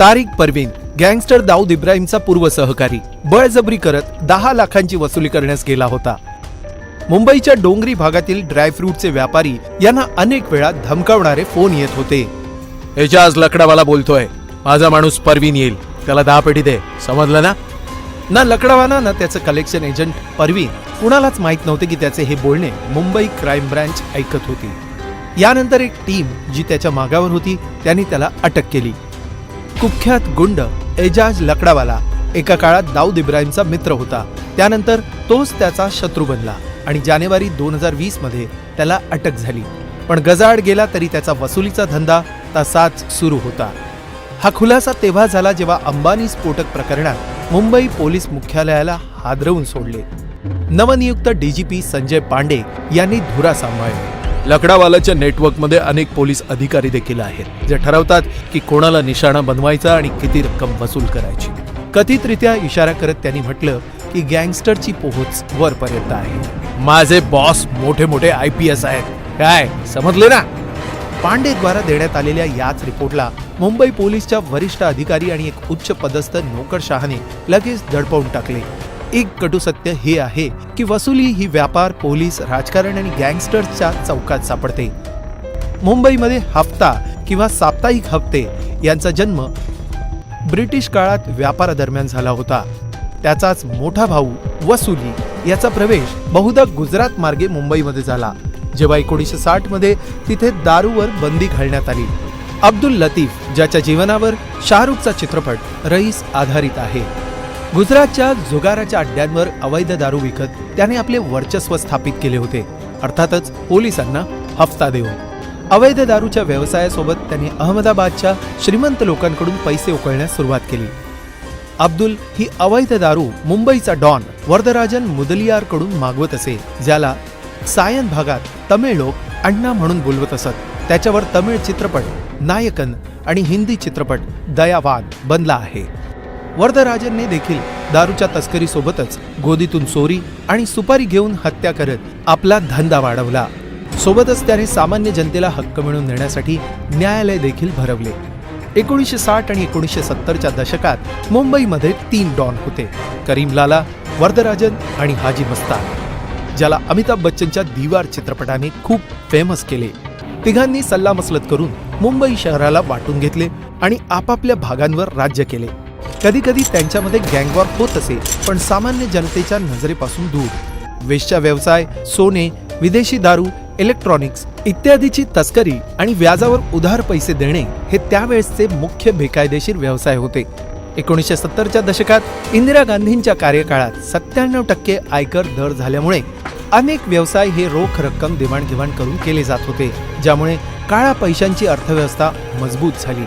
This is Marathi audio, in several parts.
तारिक परवीन गँगस्टर दाऊद इब्राहिमचा पूर्व सहकारी. बळजबरी करत दहा लाखांची वसुली करण्यास गेला होता. मुंबईच्या डोंगरी भागातील ड्रायफ्रूटचे व्यापारी यांना अनेक वेळा धमकावणारे फोन येत होते. एजाज लकडावाला बोलतोय. माझा माणूस परवीन येईल. त्याला दहा पेटी दे. समजलं ना? ना लकडावाला ना त्याचं कलेक्शन एजंट परवीन. कुणालाच माहीत नव्हते की त्याचे हे बोलणे मुंबई क्राईम ब्रँच ऐकत होती. यानंतर एक टीम जी त्याच्या मागावर होती त्यांनी त्याला अटक केली. कुख्यात गुंड एजाज लकडावाला. एका काळात दाऊद इब्राहिमचा मित्र होता. त्यानंतर तोच त्याचा शत्रू बनला आणि जानेवारी दोन हजार वीसमध्ये त्याला अटक झाली. पण गजाआड गेला तरी त्याचा वसुलीचा धंदा तसाच सुरू होता. हा खुलासा तेव्हा झाला जेव्हा अंबानी स्फोटक प्रकरणात मुंबई पोलीस मुख्यालयाला हादरवून सोडले. नवनियुक्त डीजीपी संजय पांडे यांनी धुरा सांभाळला. लकडावालाच्या नेटवर्कमध्ये अनेक पोलीस अधिकारी देखील आहेत जे ठरवतात की कोणाला निशाणा बनवायचा आणि किती रक्कम वसूल करायची. कथितरित्या इशारा करत त्यांनी म्हटलं की गँगस्टरची पोहोच वरपर्यंत आहे. माझे बॉस मोठे मोठे आय पी एस आहेत. काय समजले ना? पांडेद्वारा देण्यात आलेल्या याच रिपोर्टला मुंबई पोलीसच्या वरिष्ठ अधिकारी आणि एक उच्च पदस्थ नोकरशहाने लगेच दडपवून टाकले. एक कटू सत्य हे आहे की वसुली ही व्यापार पोलीस राजकारण आणि गँगस्टर्सच्या चौकात सापडते. मुंबईमध्ये हफ्ता किंवा साप्ताहिक हप्ते यांचा जन्म ब्रिटिश काळात व्यापारादरम्यान झाला होता. त्याचाच मोठा भाऊ वसुली याचा प्रवेश बहुधा गुजरात मार्गे मुंबईमध्ये झाला जेव्हा एकोणीसशे साठमध्ये तिथे दारूवर बंदी घालण्यात आली. अब्दुल लतीफ ज्याच्या जीवनावर शाहरुखचा चित्रपट रईस आधारित आहे. गुजरातच्या जुगाराच्या अड्ड्यांवर अवैध दारू विकत त्याने आपले वर्चस्व स्थापित केले होते. अर्थातच पोलिसांना हफ्ता देऊन. अवैध दारूच्या व्यवसायासोबत त्यांनी अहमदाबादच्या श्रीमंत लोकांकडून पैसे उकळण्यास सुरुवात केली. अब्दुल ही अवैध दारू मुंबईचा डॉन वरदराजन मुदलियारकडून मागवत असे ज्याला सायन भागात तमिळ लोक अण्णा म्हणून बोलवत असत. त्याच्यावर तमिळ चित्रपट नायकन आणि हिंदी चित्रपट दयावान बनला आहे. वरदराजनने देखील दारूच्या तस्करीसोबतच गोदीतून चोरी आणि सुपारी घेऊन हत्या करत आपला धंदा वाढवला. सोबतच त्याने सामान्य जनतेला हक्क मिळवून देण्यासाठी न्यायालय देखील भरवले. एकोणीसशे साठ आणि एकोणीसशे सत्तरच्या दशकात मुंबईमध्ये तीन डॉन होते करीम लाला वरदराजन आणि हाजी मस्तान ज्याला अमिताभ बच्चनच्या दिवार चित्रपटाने खूप फेमस केले. तिघांनी सल्लामसलत करून मुंबई शहराला वाटून घेतले आणि आपापल्या भागांवर राज्य केले. कधी कधी त्यांच्यामध्ये गँगवॉर होत असे पण सामान्य जनतेच्या नजरेपासून दूर. वेशचा व्यवसाय सोने विदेशी दारू इलेक्ट्रॉनिक्स इत्यादीची तस्करी आणि व्याजावर उधार पैसे देणे हे त्यावेळेसचे मुख्य बेकायदेशीर व्यवसाय होते. एकोणीसशे सत्तरच्या दशकात इंदिरा गांधींच्या कार्यकाळात सत्त्याण्णव टक्के आयकर दर झाल्यामुळे अनेक व्यवसाय हे रोख रक्कम देवाणघेवाण करून केले जात होते ज्यामुळे काळ्या पैशांची अर्थव्यवस्था मजबूत झाली.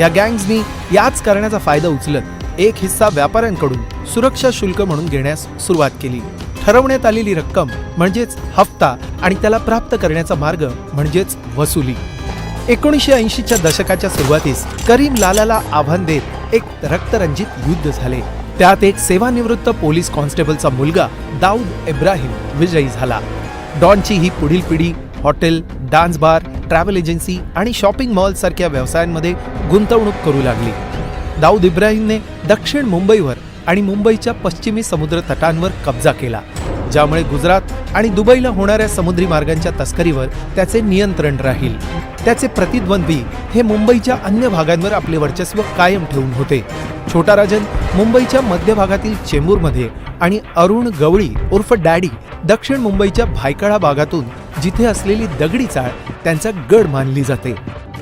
या गँग्सनी याच करण्याचा फायदा उचलत एक हिस्सा व्यापाऱ्यांकडून सुरक्षा शुल्क म्हणून घेण्यास सुरुवात केली. ठरवण्यात आलेली रक्कम म्हणजेच हप्ता आणि त्याला प्राप्त करण्याचा मार्ग म्हणजेच वसुली. एकोणीसशे ऐंशीच्या दशकाच्या सुरुवातीस करीम लालाला आव्हान देत एक रक्तरंजित युद्ध झाले. त्यात एक सेवानिवृत्त पोलीस कॉन्स्टेबलचा मुलगा दाऊद इब्राहिम विजयी झाला. डॉनची ही पुढील पिढी hotel dance bar travel agency आणि शॉपिंग मॉल सारख्या व्यवसायांमध्ये गुंतवणूक करू लागली. दाऊद इब्राहिमने दक्षिण मुंबईवर आणि मुंबईच्या पश्चिमी समुद्र तटांवर कब्जा केला ज्यामुळे गुजरात आणि दुबईला होणाऱ्या समुद्री मार्गांच्या तस्करीवर त्याचे नियंत्रण राहील. त्याचे प्रतिद्वंद्वी हे मुंबईच्या अन्य भागांवर आपले वर्चस्व कायम ठेवून होते. छोटा राजन मुंबईच्या मध्य भागातील चेंबूरमध्ये आणि अरुण गवळी उर्फ डॅडी दक्षिण मुंबईच्या भायखळा भागातून जिथे असलेली दगडी चाळ त्यांचा गड मानली जाते.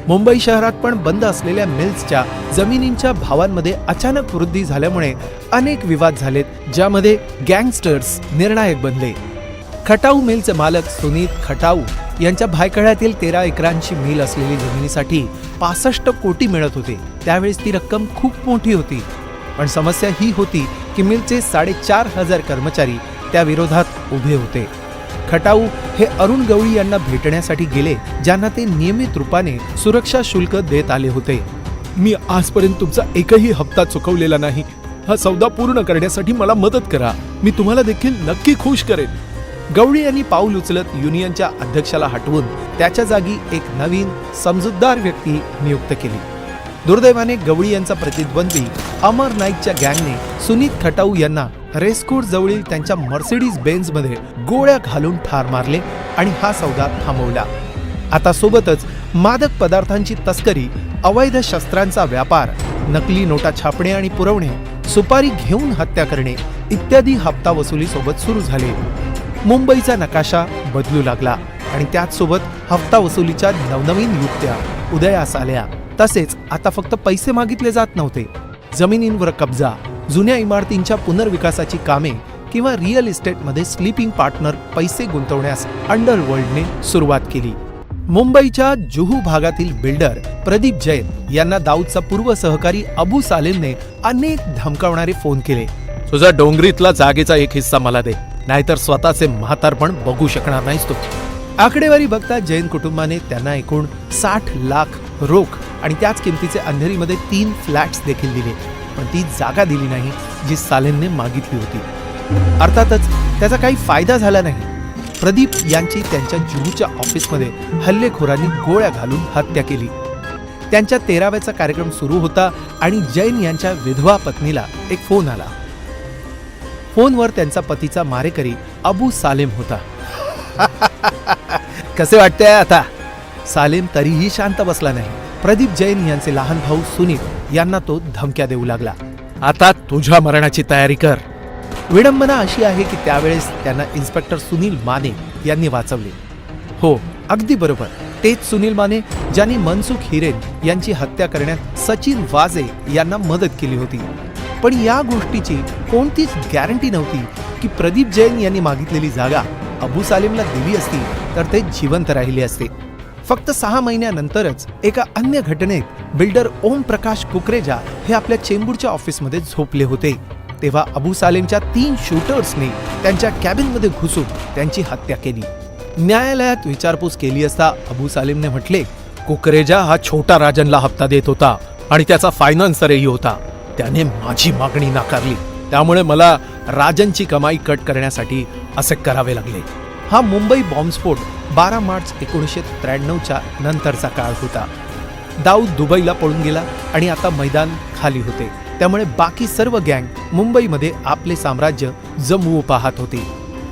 मुंबई शहरात पण बंद असलेल्या मिल्सच्या जमिनींच्या भावांमध्ये अचानक वृद्धी झाल्यामुळे अनेक विवाद झालेत ज्यामध्ये गँगस्टर्स निर्णायक बनले. खटाऊ मिलचे मालक सुनीत खटाऊ यांच्या भायखळ्यातील तेरा एकरांची मिल असलेली जमिनीसाठी पासष्ट कोटी मिळत होते. त्यावेळेस ती रक्कम खूप मोठी होती. पण समस्या ही होती की मिलचे साडेचार हजार कर्मचारी त्या विरोधात उभे होते. खटाऊ हे अरुण गवळी यांना भेटण्यासाठी गेले ज्यांना ते नियमित रूपाने सुरक्षा शुल्क देत आले होते. मी आजपर्यंत तुमचा एकही हप्ता चुकवलेला नाही. हा सौदा पूर्ण करण्यासाठी मला मदत करा. मी तुम्हाला देखील नक्की खुश करेन. गवळी यांनी पाऊल उचलत युनियनच्या अध्यक्षाला हटवून त्याच्या जागी एक नवीन समजूतदार व्यक्ती नियुक्त केली. दुर्दैवाने गवळी यांचा प्रतिद्वंदी अमर नाईकच्या गँगने सुनीत खटाऊ यांना रेस्कोट जवळील त्यांच्या मर्सिडीज बेन्झमध्ये गोळ्या घालून ठार मारले आणि हा सौदा थांबवला. आता सोबतच मादक पदार्थांची तस्करी अवैध शस्त्रांचा व्यापार नकली नोटा छापणे आणि पुरवणे सुपारी घेऊन हत्या करणे इत्यादी हप्ता वसुली सोबत सुरू झाले. मुंबईचा नकाशा बदलू लागला आणि त्याचसोबत हप्ता वसुलीच्या नवनवीन युक्त्या उदयास आल्या. तसेच आता फक्त पैसे मागितले जात नव्हते. जमिनींवर कब्जा जुन्या इमारतींच्या पुनर्विकासाची कामे किंवा रिअल इस्टेटमध्ये स्लीपिंग पार्टनर पैसे गुंतवण्यास अंडरवर्ल्डने सुरुवात केली. मुंबईच्या जुहू भागातील बिल्डर प्रदीप जैन यांना दाऊदचा पूर्व सहकारी अबू सालेमने अनेक धमकावणारे फोन केले. तुझा डोंगरीतला जागेचा एक हिस्सा मला दे नाहीतर स्वतःचे म्हातारपण बघू शकणार नाहीस तू. आकडेवारी बघता जैन कुटुंबाने त्यांना एकूण साठ लाख रोख आणि त्याच किमतीचे अंधेरीमध्ये तीन फ्लॅट्स देखील दिले. पण ती जागा दिली नाही जी सालेमने मागितली होती. अर्थातच त्याचा काही फायदा झाला नाही. प्रदीप यांची त्यांच्या जुहूच्या ऑफिसमध्ये हल्लेखोरांनी गोळ्या घालून हत्या केली. त्यांच्या तेराव्याचा कार्यक्रम सुरू होता आणि जैन यांच्या विधवा पत्नीला एक फोन आला. फोनवर त्यांचा पतीचा मारेकरी अबू सालेम होता. कसे वाटते आता? सालेम तरीही शांत बसला नाही. प्रदीप जैन यांचे लहान भाऊ सुनील यांना तो धमक्या देऊ लागला. आता तुझ्या मरणाची तयारी कर. विडंबना अशी आहे की त्यावेळेस त्यांना इन्स्पेक्टर सुनील माने यांनी वाचवले. हो अगदी बरोबर. तेच सुनील माने ज्यांनी मनसुख हिरेन यांची हत्या करण्यात सचिन वाजे यांना मदत केली होती. पण या गोष्टीची कोणतीच गॅरंटी नव्हती की प्रदीप जैन यांनी मागितलेली जागा अबू सालेमला दिली असती तर ते जिवंत राहिले असते. फक्त सहा महिन्यानंतरच एका अन्य घटनेत बिल्डर ओम प्रकाश कुकरेजा हे आपल्या चेंबूरच्या ऑफिसमध्ये झोपले होते. तेव्हा अबू सालेमच्या तीन शूटर्सने त्यांच्या कॅबिनमध्ये घुसून त्यांची हत्या केली. न्यायालयात विचारपूस केली असता अबू सालेमने म्हटले कुकरेजा हा छोटा राजनला हप्ता देत होता आणि त्याचा फायनान्सरही होता. त्याने माझी मागणी नाकारली. त्यामुळे मला राजनची कमाई कट करण्यासाठी असे करावे लागले. हा मुंबई बॉम्बस्फोट बारा मार्च एकोणीसशे त्र्याण्णवच्या नंतरचा काळ होता. दाऊद दुबईला पळून गेला आणि आता मैदान खाली होते. त्यामुळे बाकी सर्व गँग मुंबईमध्ये आपले साम्राज्य जमवू पाहत होते.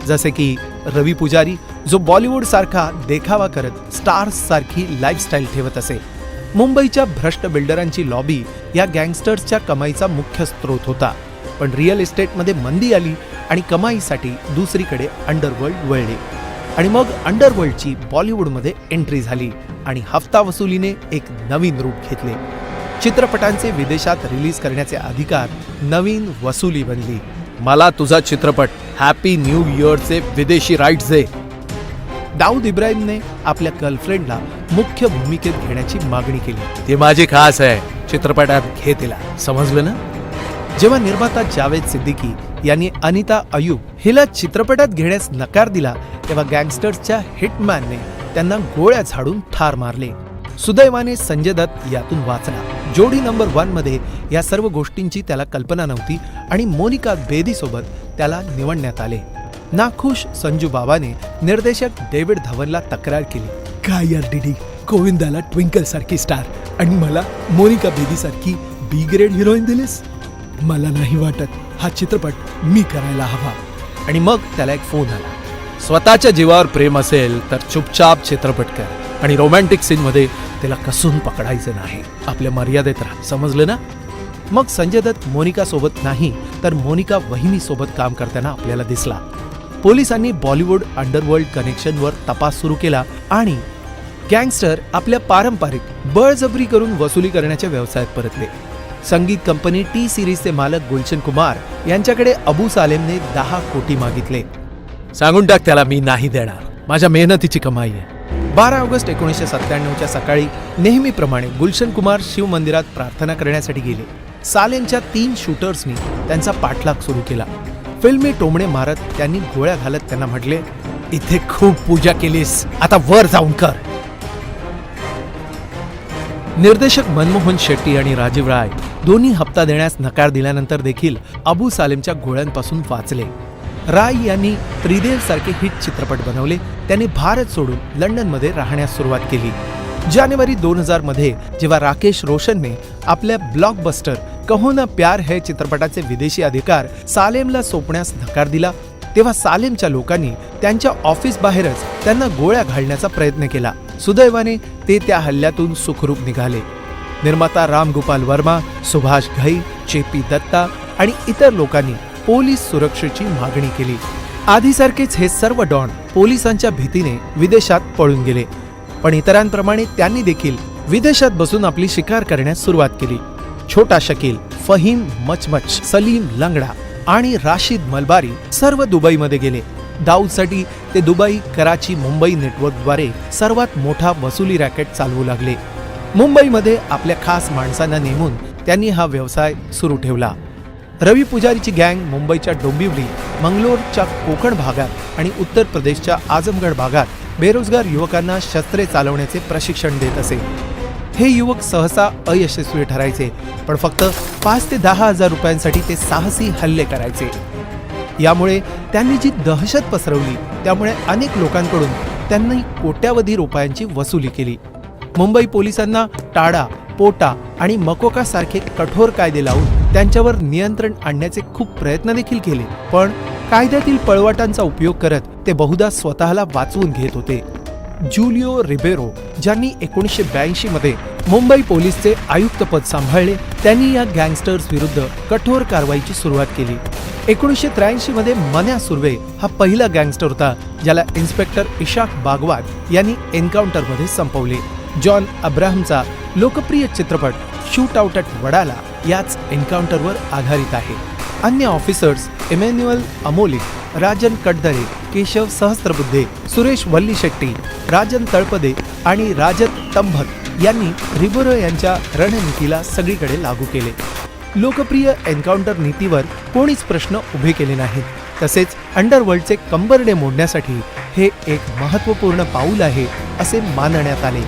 जसे की रवी पुजारी जो बॉलिवूड सारखा देखावा करत स्टार्स सारखी लाईफस्टाईल ठेवत असे. मुंबईच्या भ्रष्ट बिल्डरांची लॉबी या गँगस्टर्सच्या कमाईचा मुख्य स्रोत होता. पण रिअल इस्टेटमध्ये मंदी आली आणि कमाईसाठी दुसरीकडे अंडरवर्ल्ड वळले. आणि मग अंडरवर्ल्डची बॉलिवूडमध्ये एंट्री झाली आणि हफ्ता वसुलीने एक नवीन रूप घेतले. चित्रपटांचे विदेशात रिलीज करण्याचे अधिकार नवीन वसुली बनली. मला तुझा चित्रपट हॅपी न्यू इयरचे विदेशी राईट्स दे. दाऊद इब्राहिमने आपल्या गर्लफ्रेंडला मुख्य भूमिकेत घेण्याची मागणी केली. ती माझी खास आहे. चित्रपटात घे तिला. समजलं ना? जेव्हा निर्माता जावेद सिद्दीकी यांनी अनिता अयूब हिला चित्रपटात घेण्यास नकार दिला तेव्हा गँगस्टर्सच्या हिटमॅनने त्यांना गोळ्या झाडून ठार मारले. सुदैवाने संजय दत्त यातून वाचला. जोडी नंबर वनमध्ये या सर्व गोष्टींची त्याला कल्पना नव्हती आणि मोनिका बेदी सोबत त्याला निवडण्यात आले. नाखुश संजू बाबाने निर्देशक डेव्हिड धवनला तक्रार केली. काय यार डीडी गोविंदाला ट्विंकल सारखी स्टार आणि मला मोनिका बेदी सारखी बी ग्रेड हिरोईन दिलीस? मला नाही वाटत हा चित्रपट मी करायला हवा. आणि मग त्याला एक फोन आला. स्वतःच्या जीवावर प्रेम असेल तर चुपचाप चित्रपट कर. आणि रोमॅन्टिक सीनमध्ये त्याला कसून पकडायचं नाही. आपल्या मर्यादेत राहा. समजलं ना? मग संजय दत्त मोनिका सोबत नाही तर मोनिका वहिनीसोबत काम करताना आपल्याला दिसला. पोलिसांनी बॉलिवूड अंडरवर्ल्ड कनेक्शनवर तपास सुरू केला आणि गँगस्टर आपल्या पारंपरिक बळजबरी करून वसुली करण्याच्या व्यवसायात परतले. संगीत कंपनी टी सिरीजचे मालक गुलशन कुमार यांच्याकडे अबू सालेमने दहा कोटी मागितले. सांगून टाक त्याला मी नाही देणार. माझ्या मेहनतीची कमाई आहे. बारा ऑगस्ट एकोणीसशे सत्त्याण्णवच्या सकाळी नेहमीप्रमाणे गुलशन कुमार शिव मंदिरात प्रार्थना करण्यासाठी गेले. सालेमच्या तीन शूटर्सनी त्यांचा पाठलाग सुरू केला. फिल्मी टोमणे मारत त्यांनी गोळ्या घालत त्यांना म्हटले इथे खूप पूजा केलीस. आता वर जाऊन कर. निर्देशक मनमोहन शेट्टी आणि राजीव राय दोन्ही हप्ता देण्यास नकार दिल्यानंतर देखील अबू सालेमच्या गोळ्यांपासून वाचले. राय यांनी त्रिदेव सारखे हिट चित्रपट बनवले. त्यांनी भारत सोडून लंडनमध्ये राहण्यास सुरुवात केली. जानेवारी दोन हजारमध्ये जेव्हा राकेश रोशनने आपल्या ब्लॉकबस्टर कहो ना प्यार है चित्रपटाचे विदेशी अधिकार सालेमला सोपण्यास नकार दिला तेव्हा सालेमच्या लोकांनी त्यांच्या ऑफिस बाहेरच त्यांना गोळ्या घालण्याचा प्रयत्न केला. सुदैवाने ते त्या हल्ल्यातून सुखरूप निघाले. निर्माता राम गोपाल वर्मा सुभाष घई चेपी दत्ता आणि इतर लोकांनी पोलीस सुरक्षेची मागणी केली. आधीसारखेच हे सर्व डॉन पोलिसांच्या भीतीने विदेशात पळून गेले. पण इतरांप्रमाणे त्यांनी देखील विदेशात बसून आपली शिकार करण्यास सुरुवात केली. छोटा शकील फहीम मचमच सलीम लंगडा आणि राशीद मलबारी सर्व दुबईमध्ये गेले. दाऊदसाठी ते दुबई कराची मुंबई नेटवर्कद्वारे सर्वात मोठा वसुली रॅकेट चालवू लागले. मुंबईमध्ये आपल्या खास माणसांना नेमून त्यांनी हा व्यवसाय सुरू ठेवला. रवी पुजारीची गँग मुंबईच्या डोंबिवली मंगलोरच्या कोकण भागात आणि उत्तर प्रदेशच्या आजमगड भागात बेरोजगार युवकांना शस्त्रे चालवण्याचे प्रशिक्षण देत असे. हे युवक सहसा अयशस्वी ठरायचे पण फक्त पाच ते दहा हजार रुपयांसाठी ते साहसी हल्ले करायचे. यामुळे त्यांनी जी दहशत पसरवली त्यामुळे अनेक लोकांकडून त्यांनी कोट्यावधी रुपयांची वसुली केली. मुंबई पोलिसांना टाडा पोटा आणि मकोका सारखे कठोर कायदे लावून त्यांच्यावर नियंत्रण आणण्याचे खूप प्रयत्न देखील केले. पण कायद्यातील पळवाटांचा उपयोग करत ते बहुधा स्वतःला वाचवून घेत होते. ज्युलिओ रिबेरो ज्यांनी एकोणीसशे ब्याऐंशी मध्ये मुंबई पोलीसचे आयुक्तपद सांभाळले त्यांनी या गँगस्टर्स विरुद्ध कठोर कारवाईची सुरुवात केली. एकोणीसशे त्र्याऐंशी मध्ये मन्या सुर्वे हा पहिला गँगस्टर होता ज्याला इन्स्पेक्टर इशाक बागवाद यांनी एन्काउंटरमध्ये संपवले. जॉन अब्राहमचा लोकप्रिय चित्रपट शूट आउट अट वडाला याच एन्काउंटरवर आधारित आहे. अन्य ऑफिसर्स इमॅन्युअल अमोली राजन कडदरे केशव सहस्त्रबुद्धे सुरेश वल्ली शेट्टी राजन तळपदे आणि राजत तंभत यांनी रिबोरो यांच्या रणनीतीला सगळीकडे लागू केले. लोकप्रिय एन्काउंटर नीतीवर कोणीच प्रश्न उभे केले नाहीत. तसेच अंडरवर्ल्डचे कंबरडे मोडण्यासाठी हे एक महत्त्वपूर्ण पाऊल आहे असे मानण्यात आले.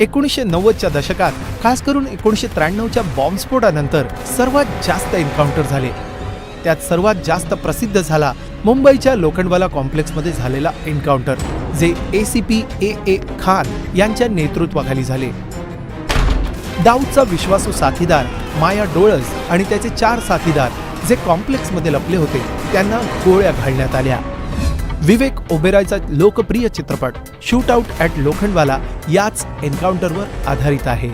एकोणीसशे नव्वदच्या दशकात खास करून एकोणीसशे त्र्याण्णवच्या बॉम्बस्फोटानंतर सर्वात जास्त एन्काउंटर झाले. त्यात सर्वात जास्त प्रसिद्ध झाला मुंबईच्या लोखंडवाला कॉम्प्लेक्समध्ये झालेला encounter. J P A A Khan यांच्या नेतृत्वाखाली झाले. दाऊदचा विश्वासू साथीदार माया डोळस आणि त्याचे चार साथीदार जे कॉम्प्लेक्समध्ये लपले होते त्यांना गोळ्या घालण्यात आल्या. विवेक ओबेरायचा लोकप्रिय चित्रपट शूट आउट ॲट लोखंडवाला याच एन्काउंटरवर आधारित आहे.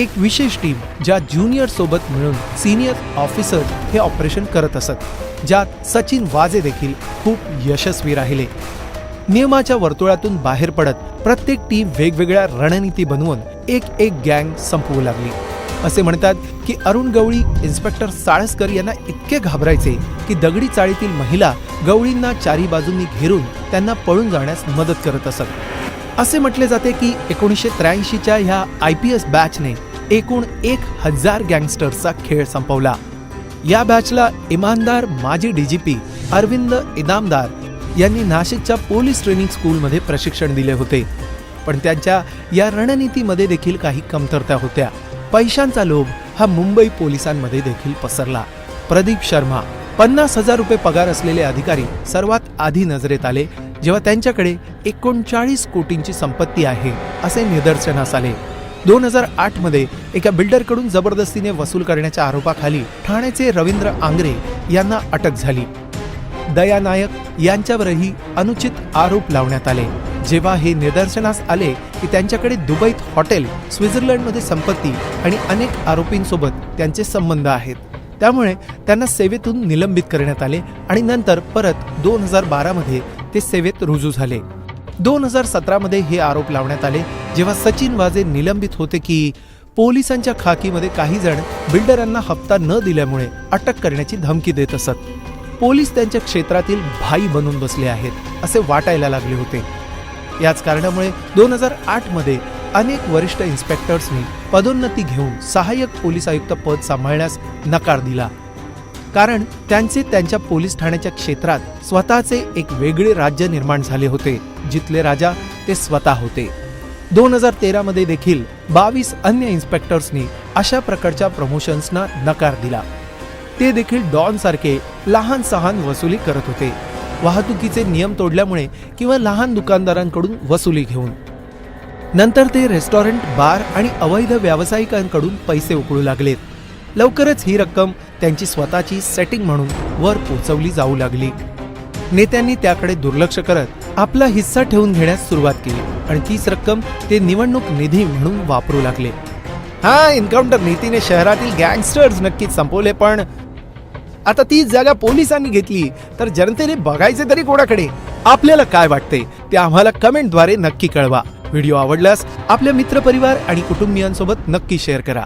एक विशेष टीम ज्या ज्युनियर सोबत मिळून सिनियर ऑफिसर हे ऑपरेशन करत असत ज्यात सचिन वाजे देखील खूप यशस्वी राहिले. नियमाच्या वर्तुळातून बाहेर पडत प्रत्येक टीम वेगवेगळ्या रणनीती बनवून एक एक गँग संपवू लागली. असे म्हणतात की अरुण गवळी इन्स्पेक्टर साळसकर यांना इतके घाबरायचे की दगडी चाळीतील महिला गवळींना चारी बाजूंनी घेरून त्यांना पळून जाण्यास मदत करत असत. असे म्हटले जाते की एकोणीसशे त्र्याऐंशीच्या ह्या आय पी एस बॅचने एकूण एक हजार गँगस्टर्सचा खेळ संपवला. या बॅचला इमानदार माजी डीजीपी अरविंद इनामदार यांनी नाशिकच्या पोलीस ट्रेनिंग स्कूलमध्ये प्रशिक्षण दिले होते. पण त्यांच्या या रणनीतीमध्ये देखील काही कमतरता होत्या. पैशांचा लोभ हा मुंबई पोलिसांमध्ये देखील पसरला. प्रदीप शर्मा पन्नास हजार रुपये पगार असलेले अधिकारी सर्वात आधी नजरेत आले जेव्हा त्यांच्याकडे एकोणचाळीस कोटींची संपत्ती आहे असे निदर्शनास आले. दोन हजार आठमध्ये एका बिल्डरकडून जबरदस्तीने वसूल करण्याच्या आरोपाखाली ठाण्याचे रवींद्र आंग्रे यांना अटक झाली. दया नायक यांच्यावरही अनुचित आरोप लावण्यात आले. जेव्हा हे निदर्शनास आले की त्यांच्याकडे दुबईत हॉटेल स्वित्झर्लंडमध्ये संपत्ती आणि अनेक आरोपींसोबत त्यांचे संबंध आहेत. त्यामुळे त्यांना सेवेतून निलंबित करण्यात आले आणि नंतर परत दोन हजार बारामध्ये ते सेवेत रुजू झाले. दोन हजार सतरामध्ये हे आरोप लावण्यात आले जेव्हा सचिन वाजे निलंबित होते की पोलिसांच्या खाकीमध्ये काही जण बिल्डरांना हप्ता न दिल्यामुळे अटक करण्याची धमकी देत असत. पोलीस त्यांच्या क्षेत्रातील भाई बनून बसले आहेत असे वाटायला लागले होते. याच कारणामुळे दोन हजार आठमध्ये अनेक वरिष्ठ इन्स्पेक्टर्सनी पदोन्नती घेऊन सहाय्यक पोलीस आयुक्त पद सांभाळण्यास नकार दिला. कारण त्यांचे त्यांच्या पोलीस ठाण्याच्या क्षेत्रात स्वतःचे एक वेगळे राज्य निर्माण झाले होते जिथले राजा ते स्वतः होते. दोन हजार तेरामध्ये देखील बावीस अन्य इन्स्पेक्टर्सनी अशा प्रकारच्या प्रमोशन्सना नकार दिला. ते देखील डॉन सारखे लहान सहान वसुली करत होते. वाहतुकीचे नियम तोडल्यामुळे किंवा लहान दुकानदारांकडून वसुली घेऊन. नंतर ते रेस्टॉरंट बार आणि अवैध व्यावसायिकांकडून पैसे उकळू लागलेत. लवकरच ही रक्कम त्यांची स्वतःची सेटिंग म्हणून वर पोचवली जाऊ लागली. नेत्यांनी त्याकडे दुर्लक्ष करत आपला हिस्सा ठेवून घेण्यास सुरुवात केली आणि तीच रक्कम ते निवडणूक निधी म्हणून वापरू लागले. हा इन्काउंटर नीतीने शहरातील गँगस्टर्स नक्कीच संपवले पण आता तीच जागा पोलिसांनी घेतली. तर जनतेने बघायचे तरी कोणाकडे? आपल्याला काय वाटते ते आम्हाला कमेंटद्वारे नक्की कळवा. व्हिडिओ आवडल्यास आपल्या मित्रपरिवार आणि कुटुंबियांसोबत नक्की शेअर करा.